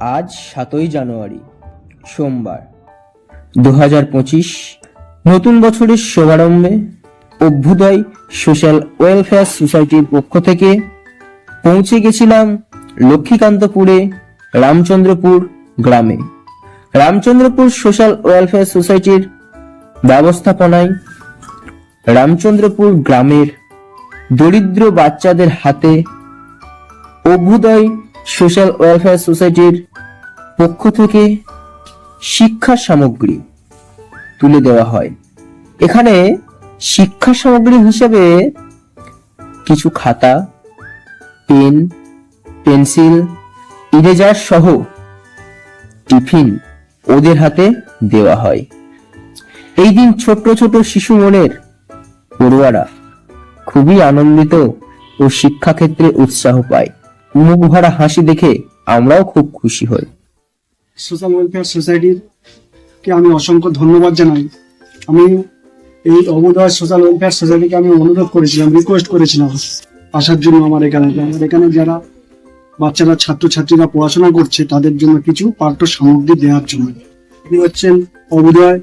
আজ সাতই জানুয়ারি, সোমবার। দু হাজার পঁচিশ নতুন বছরের শুভারম্ভে অভ্যুদয় সোশ্যাল ওয়েলফেয়ার সোসাইটির পক্ষ থেকে পৌঁছে গেছিলাম লক্ষ্মীকান্তপুরে রামচন্দ্রপুর গ্রামে। রামচন্দ্রপুর সোশ্যাল ওয়েলফেয়ার সোসাইটির ব্যবস্থাপনায় রামচন্দ্রপুর গ্রামের দরিদ্র বাচ্চাদের হাতে অভ্যুদয় সোশ্যাল ওয়েলফেয়ার সোসাইটির পক্ষ থেকে শিক্ষা সামগ্রী তুলে দেওয়া হয়। এখানে শিক্ষা সামগ্রী হিসেবে কিছু খাতা, পেন, পেন্সিল, ইরেজার সহ টিফিন ওদের হাতে দেওয়া হয়। এই দিন ছোট ছোট শিশু মনের পড়ুয়ারা খুবই আনন্দিত ও শিক্ষাক্ষেত্রে উৎসাহ পায়। মুখ ভরা হাসি দেখে আমরাও খুব খুশি হই। সোশ্যাল ওয়েলফেয়ার সোসাইটির কে আমি অসংখ্য ধন্যবাদ জানাই। আমি এই অবুদয় সোশ্যাল ওয়েলফেয়ার সোসাইটিকে আমি অনুরোধ করেছিলাম রিকোয়েস্ট করেছিলাম আসার জন্য আমার এখানে। আমার এখানে যারা বাচ্চারা, ছাত্রছাত্রীরা পড়াশোনা করছে, তাদের জন্য কিছু পাঠ্য সামগ্রী দেওয়ার জন্য। তিনি হচ্ছেন অবুদয়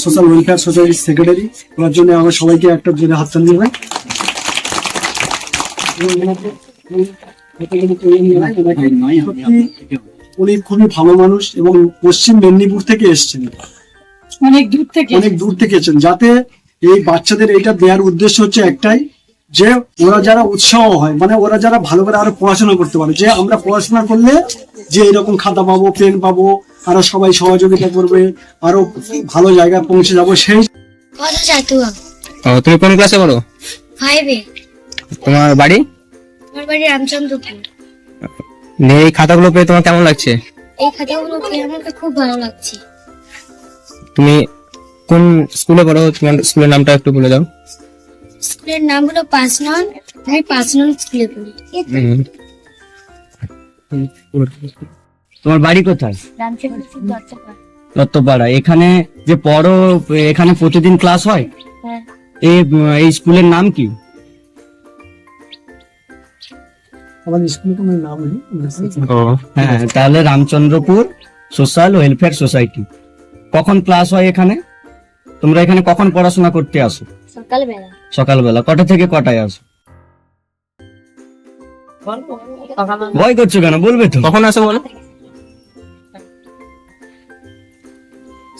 সোশ্যাল ওয়েলফেয়ার সোসাইটির সেক্রেটারি ওনার জন্য আমার সবাইকে একটা জোরে হাততালি দেবেন উনি খুবই ভালো মানুষ এবং পশ্চিম মেদিনীপুর থেকে এসেছেন। অনেক দূর থেকে অনেক দূর থেকে এসেছেন যাতে এই বাচ্চাদের এটা দেওয়ার উদ্দেশ্য হচ্ছে একটাই যে ওরা যারা উৎসাহ হয় মানে ওরা যারা ভালো করে আরও পড়াশোনা করতে পারে যে আমরা পড়াশোনা করলে যে এরকম খাতা পাবো পেন পাবো আরও সবাই সহযোগিতা করবে আরও ভালো জায়গায় পৌঁছে যাব সেই তুমি কোন ক্লাসে পড়ো? ফাইভে তোমার বাড়ি? আমার বাড়ি রামচন্দ্রপুর এই খাতাগুলো পেয়ে তোমার কেমন লাগছে? এই খাতাগুলো পেয়ে আমাকে খুব ভালো লাগছে। তুমি কোন স্কুলে পড়ো? তোমার স্কুলের নামটা একটু বলে দাও। স্কুলের নাম হলো আমি স্কুলে পড়ি। তোমার বাড়ি কোথায়? দত্তপাড়া। এখানে যে পড়ো এখানে প্রতিদিন ক্লাস হয়? হ্যাঁ। এই স্কুলের নাম কি? আমাদের স্কুলে কোনো নাম নেই ও হ্যাঁ তাহলে রামচন্দ্রপুর সোশ্যাল ওয়েলফেয়ার সোসাইটি কখন ক্লাস হয় এখানে? তোমরা এখানে কখন পড়াশোনা করতে আসো? সকালবেলা। সকালবেলা কটা থেকে কটায় আসো? ভয় করছ কেন? বলবে তো। কখন আসো বলো?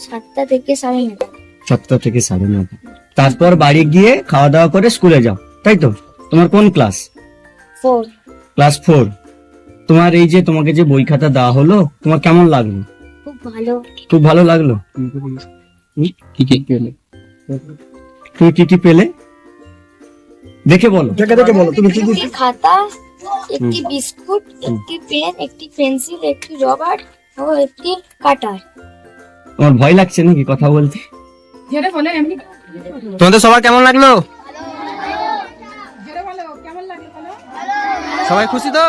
সাতটা থেকে সাড়ে নটা সাতটা থেকে সাড়ে নটা তারপর বাড়ি গিয়ে খাওয়া দাওয়া করে স্কুলে যাও তাই তো? তোমার কোন ক্লাস ফোর ক্লাস ফোর তোমার এই যে তোমাকে যে বই খাতা দেওয়া হলো তোমার কেমন লাগল? খুব ভালো। খুব ভালো লাগল? কি কি পেলে তুমি কি কি পেলে? দেখে বলো। দেখে দেখে বলো তুমি কি কি খাতা একটি বিস্কুট একটি পেন একটি পেন্সিল একটি রবার ও একটি কাটার। তোমার ভয় লাগছে নাকি কথা বলতে? তোমাদের সবার কেমন লাগল? সবাই খুশি তো?